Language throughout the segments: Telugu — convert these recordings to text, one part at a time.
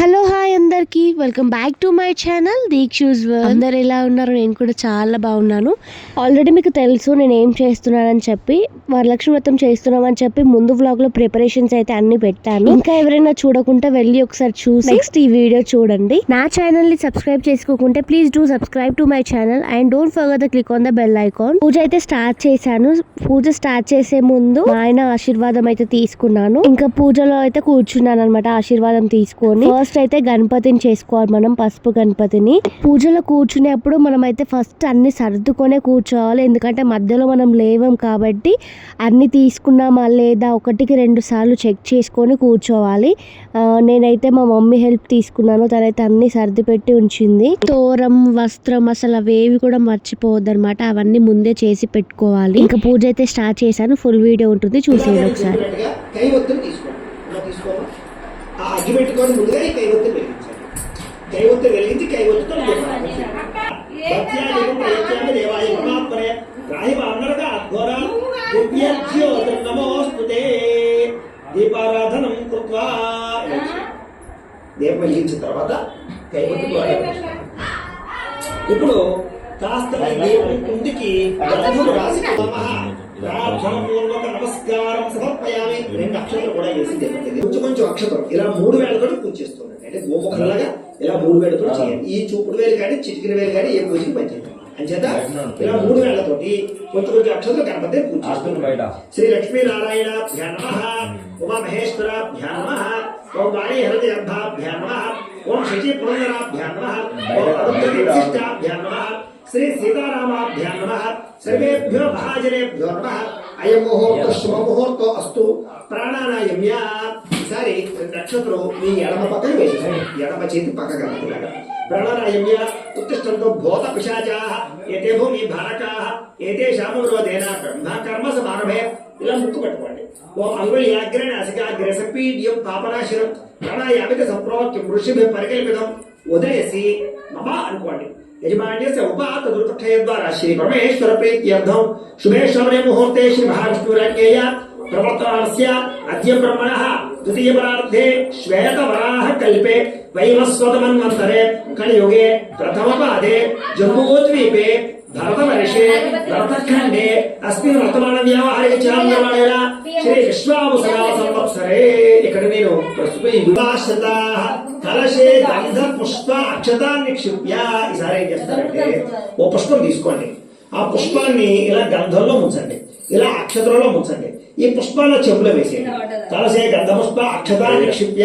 హలో హాయ్ అందరికి. Welcome back to my channel Deekshu's అందరు ఎలా ఉన్నారు? నేను కూడా చాలా బాగున్నాను. ఆల్రెడీ మీకు తెలుసు నేను ఏం చేస్తున్నానని చెప్పి వరలక్ష్మి వ్రతం చేస్తున్నామని చెప్పి ముందు వ్లాగ్లో ప్రిపరేషన్స్ అయితే అన్ని పెట్టాను. ఇంకా ఎవరైనా చూడకుంటే వెళ్ళి ఒకసారి చూసి నెక్స్ట్ ఈ వీడియో చూడండి. నా ఛానల్ని subscribe చేసుకోకుంటే please do subscribe to my channel and don't forget the click on the bell icon పూజ అయితే స్టార్ట్ చేశాను. పూజ స్టార్ట్ చేసే ముందు ఆయన ఆశీర్వాదం అయితే తీసుకున్నాను. ఇంకా పూజలో అయితే కూర్చున్నాను అనమాట ఆశీర్వాదం తీసుకొని. ఫస్ట్ ఫస్ట్ అయితే గణపతిని చేసుకోవాలి. మనం పసుపు గణపతిని. పూజలో కూర్చునేప్పుడు మనం అయితే ఫస్ట్ అన్ని సర్దుకొనే కూర్చోవాలి. ఎందుకంటే మధ్యలో మనం లేవం కాబట్టి అన్ని తీసుకున్నామా లేదా ఒకటికి రెండు సార్లు చెక్ చేసుకొని కూర్చోవాలి. నేనైతే మా మమ్మీ హెల్ప్ తీసుకున్నాను. తనైతే అన్ని సర్ది పెట్టి ఉంచింది. తోరం వస్త్రం అసలు అవేవి కూడా మర్చిపోవద్దు అనమాట అవన్నీ ముందే చేసి పెట్టుకోవాలి. ఇంకా పూజ అయితే స్టార్ట్ చేశాను. ఫుల్ వీడియో ఉంటుంది. చూసేయండి ఒకసారి. ఆ అగ్గి పెట్టుకొని ముందుగా ఈ కై ఒత్తులు వెలిగించండి కై ఒత్తు వెలిగించి కై ఒత్తుతో దీపారాధన దేవాయ దివ్యజ్యోతి నమోస్తుతే కృత్వా. దీపం వెలిగించిన తర్వాత కై ఒత్తులు ఇప్పుడు కాస్త దీపం గంధము రాసి నమః. నమస్కారం సమర్పయామి. రెండు అక్షరాలు కూడా వేసి కొంచెం కొంచెం అక్షరం. ఇలా మూడు వేలతో పూజ చేస్తున్నాడు అంటే గోముఖంలాగా ఇలా మూడు వేలతో చేయాలి ఈ చూపుడు వేలు కానీ చిటికిన వేలు కానీ ఏ పూజకి పనిచేయాలి అంచేత ఇలా మూడు వేలతోటి కొంచెం కొంచెం అక్షరాలు గణపతి పూజ శ్రీ లక్ష్మీనారాయణ నమ. ఉమా. మహేశ్వరాభ్యా నమ. ఓం వాణి నమ. ఓం శశి పురందరాభ్యా నమ. ఓం అరుంధతి విశిష్టాభ్యా నమ. శ్రీ సీతారామాభ్యా నమ సర్వేభ్యో మహాజనేభ్యో నమ అయం ముహూర్త శుభ ముహూర్తో అస్తు ప్రాణానాయమ్య ఈసారి నక్షత్రం మీ ఎడమ పక్కన వేసేసారు. ఎడమ చేతి పక్కగా ఇలాగా. ప్రాణానాయమ్య ఉత్తిష్టంతో భూత పిశాచాః ఏతే భూమి భారకాః ఏతేషాము రోధేన బ్రహ్మ కర్మ సమారభే. ఇలా ముక్కు పట్టుకోండి ఓ అంగుళ్యాగ్ర నాసికాగ్ర సపీడ్యం పాపనాశనం ప్రాణాయామిక సంప్రోక్యం ఋషిభి పరికల్పితం. ఉదయసి మమ అనుకోండి. यजमान्यस्य उपातदुर्पथयद्वारा श्रीपरमेश्वरप्रीत्यर्थं शुभे शौर्य मुहूर्ते श्रीमहाविष्णुरङ्गेय प्रवर्तमानस्य अद्य పాదే జమ్మూద్వీపే భరతవర్షే భరతఖండే అస్మిన్ వర్తమాన వ్యవహారిక చాంద్రమాణేన శ్రీ విశ్వాముసరా సంవత్సరే ఇక్కడ నేను ప్రస్తుతం వివాశ్రత కలశే గంధ పుష్ప అక్షతా నిక్షిప్య ఈసారి ఏం చేస్తారంటే ఓ పుష్పం తీసుకోండి. ఆ పుష్పాన్ని ఇలా గంధంలో ముంచండి. ఇలా అక్షతలో ముంచండి. ఈ పుష్పాల చెవులో వేసేయండి. కలశే గంధ పుష్ప అక్షతా నిక్షిప్య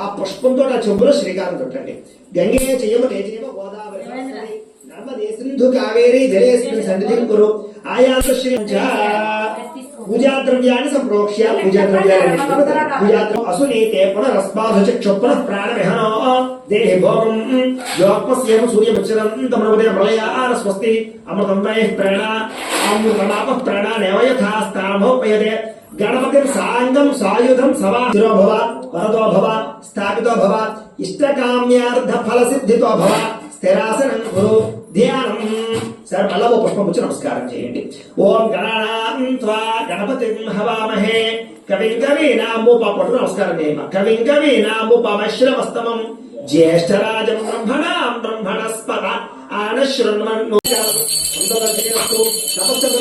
ఆ పుష్పంతో ఆ చెంబులో శ్రీకారం చుట్టండి. గంగే చెయ్యమ తేజీవ గోదావరి. నర్మదే సింధు కావేరి జలేస్మిన్ సన్నిధిం కురు. ఆయాస శ్రీ పూజా ద్రవ్యాన్ని సంప్రోక్ష్య. పూజా ద్రవ్యాన్ని పూజాద్రం అసునీతే పునరస్మాధు చక్షు పునః ప్రాణవిహనో దేహి భోగం. యోక్మస్యేమ సూర్యముచ్చరం. తమృదే ప్రళయాన స్వస్తి. అమృతం వై ప్రాణ. అమృతమాప ప్రాణానేవ యథాస్థానమోపయతే గణపతిం సాంగం సాయుధం భవ. వరదో భవ స్థాపితో భవ ఇష్టకామ్యార్థ ఫల సిద్ధితో భవ స్థిరాసనం గురు ధ్యానం సరే మళ్ళా ఓ పుష్పం వచ్చి నమస్కారం చేయండి ఓం గణానాం త్వా గణపతి హవామహే కవిం కవీనాముప పట్టు నమస్కారం చేయమ కవిం కవీనాముపమశ్రవస్తమం జ్యేష్ఠరాజం బ్రహ్మణాం బ్రహ్మణస్పద ఆనశృణ్వన్ను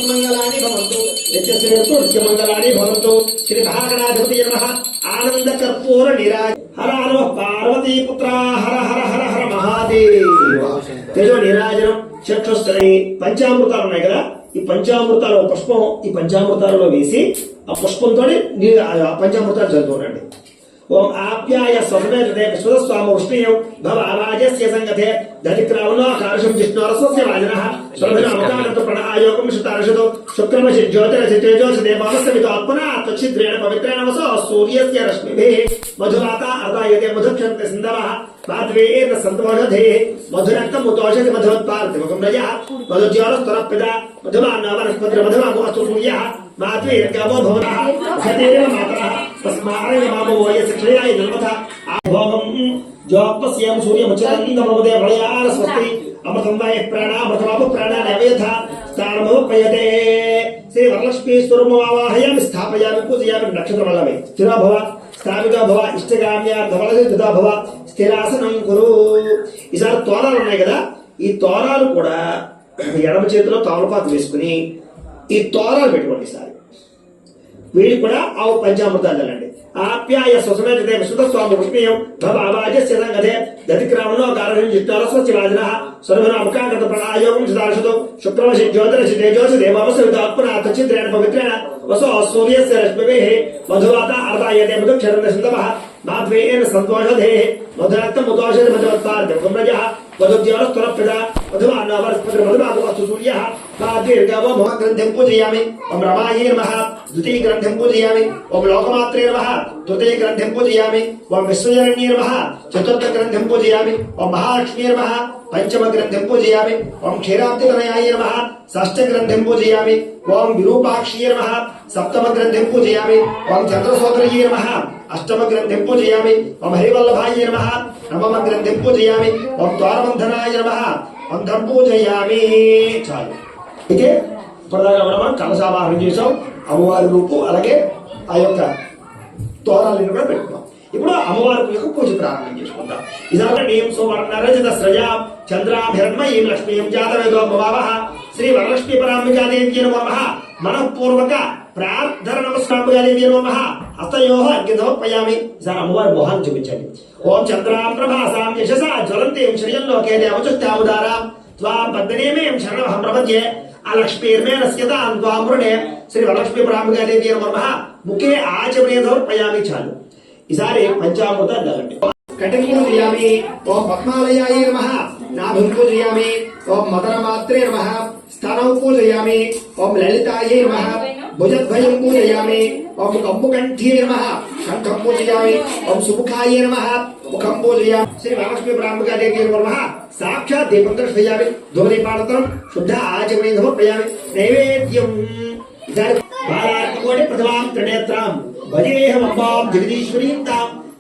మంగళాని భవంతు నిత్యశ్రేయస్సు నిత్యమంగళాని భవంతు శ్రీ మహాగణాధిపతి నమః ఆనంద కర్పూర నిరాజ హర హర పార్వతీ పుత్ర హర హర హర హర మహాదేవ. తేజో నిరాజనం చక్షుస్త్రీ పంచామృతాలు ఉన్నాయి కదా? ఈ పంచామృతాలు పుష్పం ఈ పంచామృతాలలో వేసి ఆ పుష్పంతో పంచామృతాలు చదువుకోనండి ఓం ఆప్యాయ స్వసమేతే విశ్వస్వామ ఉష్ణీయం భవ అవాజస్య సంగతే దధిక్రావణో కారుషం జిష్ణోరస్వస్య వాజనః స్వభిరామకానత ప్రణాయోగం శుతార్షతో శుక్రమసి జ్యోతిరసి తేజోసి దేవామస్తమితో ఆత్మనా త్వచ్చిద్రేణ పవిత్రేణ వసో సూర్యస్య రశ్మిభిः మధువాత అర్దాయతే మధుక్షంత సింధవः మాధ్వేన సంతోషధే మధురక్తముతోషతి మధువత్పార్థిమకం రజः మధుజ్యోరస్తరపిత మధుమాన్న వనస్పతిర మధుమాగో అస్తు మాధ్వేర్గవో భవన సతేవ తస్మాదేవ మామవో యస్య క్షయాయ జన్మత భోగం జ్యోపస్యం సూర్యముచరందమవదే ప్రళయాల స్వస్తి అమృతం వాయ ప్రాణ అమృతమాపు ప్రాణ నవేధ స్థానమోపయతే శ్రీ వరలక్ష్మీ స్వరూపమావాహయామి స్థాపయామి పూజయామి నక్షత్రమల్లమే స్థిరో భవ స్థాపితో భవ ఇష్టగామ్య ధవలసిద్ధుతో భవ స్థిరాసనం కురు ఈసారి తోరాలు ఉన్నాయి కదా? ఈ తోరాలు కూడా ఎడమ చేతిలో తమలపాకు వేసుకుని ఈ తోరాలు పెట్టుకోండి ఈసారి. వీడి కూడా ఆవు పంచామృతాలు చల్లండి ఆప్యాయ స్వసమేతే విశుద్ధ స్వామి భవ అవాజస్య సంగతే దతిక్రామణో కారణం జిష్టారస్వస్య వాజనః సర్వనామకాగత ప్రణాయోగం సుదార్శతో శుక్రమసి జ్యోతిరసి తేజోసి దేవామస విదాత్మన తచ్చిద్రేణ పవిత్రేణ వసో సూర్యస్య రశ్మిభిः మధువాత అర్ధాయతే మధుక్షరణ సింధవः మాధ్వేన సంతోషధే మధురక్తముతోషది మధువత్పార్థం రజः మధుజ్యోరస్తురప్పిత మధుమాన్నవరస్పతి మధుమాగవస్తు సూర్యः మాధ్వేర్గవో భవగ్రంథం పూజయామి ఓం రమాయే నమః ద్వితీయ గ్రంథం పూజయామి ఓం లోకమాత్రే నమః తృతీయ గ్రంథం పూజయామి ఓం విశ్వజనన్యే నమః చతుర్థ గ్రంథం పూజయామి ఓం పంచమ గ్రంథం పూజయామి ఓం క్షీరాబ్దితనయాయ నమ షష్ఠ గ్రంథం పూజయామి ఓం విరూపాక్షి నమ సప్తమ గ్రంథం పూజయామి ఓం చంద్రసోదరయ్యే నమ అష్టమ గ్రంథం పూజయామి ఓం హరివల్లభాయ నమ నవమ పూజయామి ఓం ద్వారబంధనాయ నమ మంత్రం పూజయామి చాలు. అయితే ఇప్పటిదాకా మనం కలశావాహనం చేసాం అమ్మవారి రూపు అలాగే ఆ యొక్క తోరాలను కూడా పెట్టుకున్నాం. ఇప్పుడు అమ్మవారి యొక్క పూజ ప్రారంభం చేసుకుందాం. ఇదాకీం సువర్ణ రజత స్రజా చంద్రాభిరణ్మయీం లక్ష్మీం జాతవేదో భవావహ శ్రీ వరలక్ష్మీ పరాంబికాదేవి నమ. మనఃపూర్వక ప్రార్థన నమస్కారాదేవి నమ. హస్తయో అగ్ని సమర్పయామి సార్ అమ్మవారి మొహాన్ని చూపించండి. ఓం చంద్రాం ప్రభాసాం యశసా జ్వలంతీం శ్రియంలోకే దేవచుత్యాముదారాం త్వాం పద్మనేమేం శరణమహం ప్రపద్యే. ఆ లక్ష్మీర్మే నస్యతాం త్వాం శ్రీ వరలక్ష్మీ పరాంబికాదేవి నమ. ముఖే ఆచమనే సమర్పయామి చాలు. ఈసారి పంచామృత చదవండి. కటిం పూజయామి ఓం పద్మాలయాయ నమ. నాభిం పూజయామి ఓం మదనమాత్రే నమ స్థానం పూజయామి ఓం లలితాయై నమ భుజద్వయం పూజయామి ఓం కంబుకంఠ్యై నమ కంఠం పూజయామి ఓం సుముఖాయ నమ ముఖం పూజయామి శ్రీ మహాలక్ష్మీ బ్రాహ్మకాదేవి నమ సాక్షాత్ దీపం దర్శయామి ధూమదీపానంతరం శుద్ధ ఆచమనే సమర్పయామి నైవేద్యం ఇదాని బాలార్కోటి ప్రథమాం త్రినేత్రాం భజేహమంబాం జగదీశ్వరీం తాం సర్వమంగళమాంగళ్యే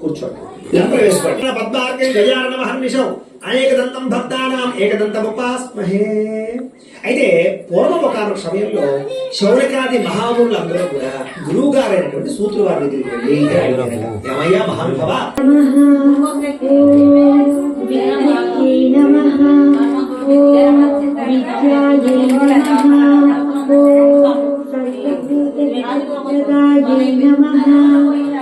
కూర్చోండి. లంప వేసుకోండి. పద్మార్గం గజానన హర్నిషం అనేక దంతం భక్తానాం ఏకదంతం ఉపాస్మహే అయితే పూర్వం ఒక సమయంలో శౌనకాది మహామునులందరూ కూడా గురువు గారైనటువంటి సూత్రు వారి దగ్గరికి వెళ్ళి ఏమయ్యా మహానుభవ? విద్యై ఓం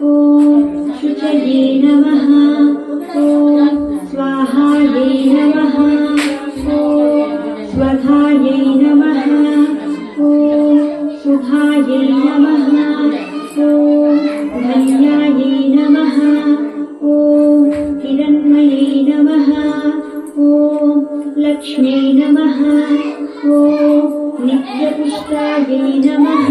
ఓం సర్వభూతవిద్యాయై నమః ఓం శ్రద్ధాయై నమః ఓం విభూత్యై నమః ఓం సురభ్యై నమః ఓం పరమాత్మికాయై నమః ఓం వాచై నమః ఓం పద్మాలయాయై నమః ఓం పద్మాయై నమః